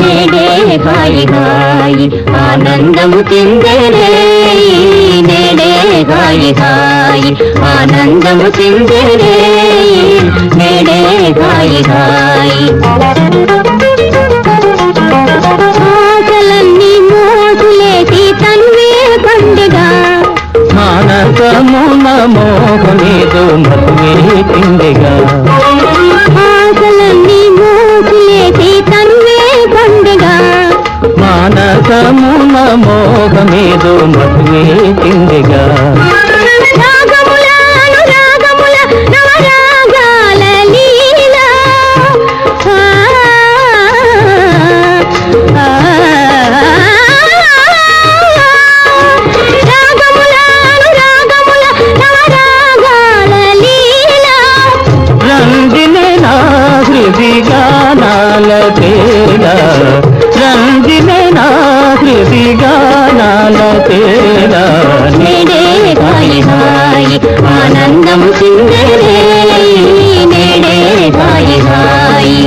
నేడే హాయి హాయి ఆనందము తిందరే నేడే హాయి హాయి ఆనందము తిందరే నేడే హాయి హాయి మానసమున మోహనేదు మధువే తిండిగా ఆశలన్నీ మోసులేసి తన్వే పండుగ. మానసమున మోహమేదు మధువే తిండిగా తేల రంజినే నా హృది గానాల తేల నేడే హాయి హాయి ఆనందము సిందరే నేడే హాయి హాయి.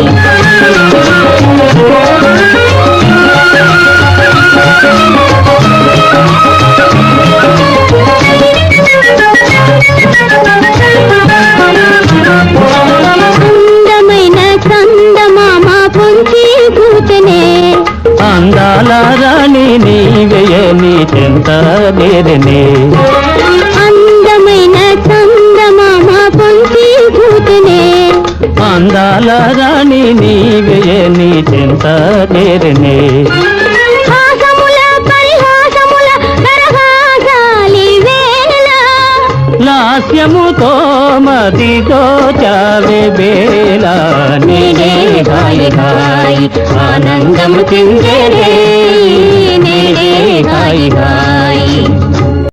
అందాల రాణి నీవేయని చెంత నేరనే అందమైన చందమామ పొంచి కూతనే. అందాల రాణి నీవేయని చెంత నేరనే లాస్యముతో మదితో చావే బేల నేడే హాయి హాయి ఆనందము తిందరే నేడే హాయి హాయి